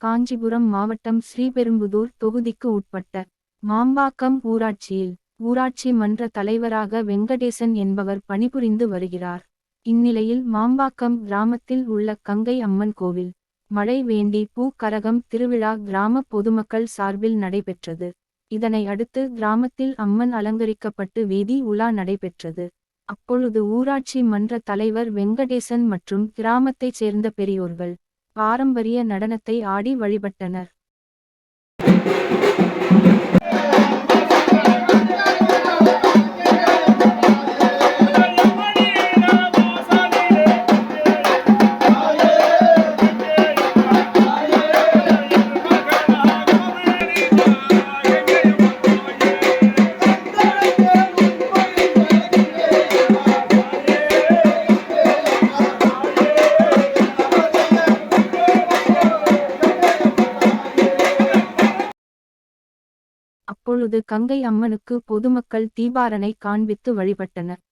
காஞ்சிபுரம் மாவட்டம் ஸ்ரீபெரும்புதூர் தொகுதிக்கு உட்பட்ட மாம்பாக்கம் ஊராட்சியில் ஊராட்சி மன்ற தலைவராக வெங்கடேசன் என்பவர் பணிபுரிந்து வருகிறார். இந்நிலையில் மாம்பாக்கம் கிராமத்தில் உள்ள கங்கை அம்மன் கோவில் மழை வேண்டி பூக்கரகம் திருவிழா கிராம பொதுமக்கள் சார்பில் நடைபெற்றது. இதனை அடுத்து கிராமத்தில் அம்மன் அலங்கரிக்கப்பட்டு வீதி உலா நடைபெற்றது. அப்பொழுது ஊராட்சி மன்ற தலைவர் வெங்கடேசன் மற்றும் கிராமத்தைச் சேர்ந்த பெரியோர்கள் பாரம்பரிய நடனத்தை ஆடி வழிபட்டனர். அப்பொழுது கங்கை அம்மனுக்கு பொதுமக்கள் தீபாரனை காண்பித்து வழிபட்டனர்.